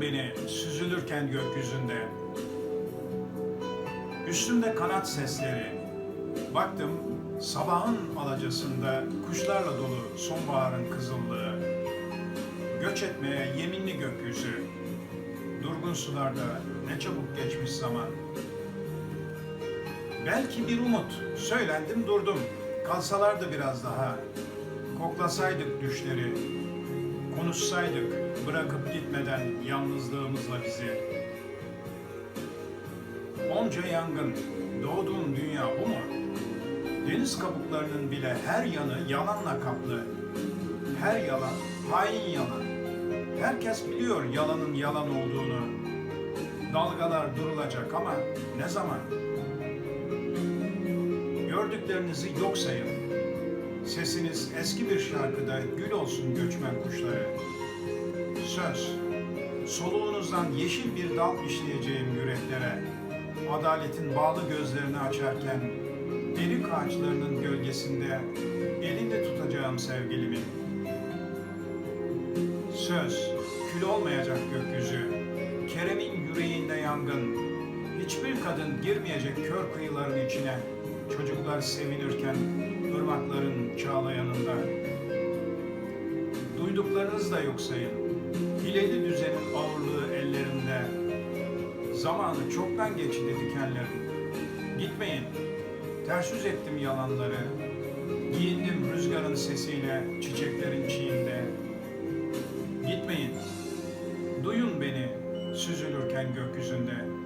Duyun beni süzülürken gökyüzünde. Üstümde kanat sesleri. Baktım sabahın alacasında kuşlarla dolu sonbaharın kızıllığı. Göç etmeye yeminli gökyüzü. Durgun sularda ne çabuk geçmiş zaman. Belki bir umut. Söylendim durdum. Kalsalardı biraz daha. Koklasaydık düşleri. Konuşsaydık bırakıp gitmeden yalnızlığımızla bizi. Onca yangın, doğduğun dünya bu mu? Deniz kabuklarının bile her yanı yalanla kaplı. Her yalan, hain yalan. Herkes biliyor yalanın yalan olduğunu. Dalgalar durulacak ama ne zaman? Gördüklerinizi yok sayın. Sesiniz eski bir şarkıda gül olsun göçmen kuşları. Söz, soluğunuzdan yeşil bir dal işleyeceğim yüreklere. Adaletin bağlı gözlerini açarken, erik ağaçlarının gölgesinde elinde tutacağım sevgilimin. Söz, kül olmayacak gökyüzü, Kerem'in yüreğinde yangın, hiçbir kadın girmeyecek kör kıyıların içine, çocuklar sevinirken ırmakların çağlayanında. Duyduklarınız da yok sayın, hileli düzenin ağırlığı ellerinde, zamanı çoktan geçti dikenlerin. Gitmeyin, ters yüz ettim yalanları, giyindim rüzgarın sesiyle çiçeklerin çiğinde. Gitmeyin, duyun beni süzülürken gökyüzünde.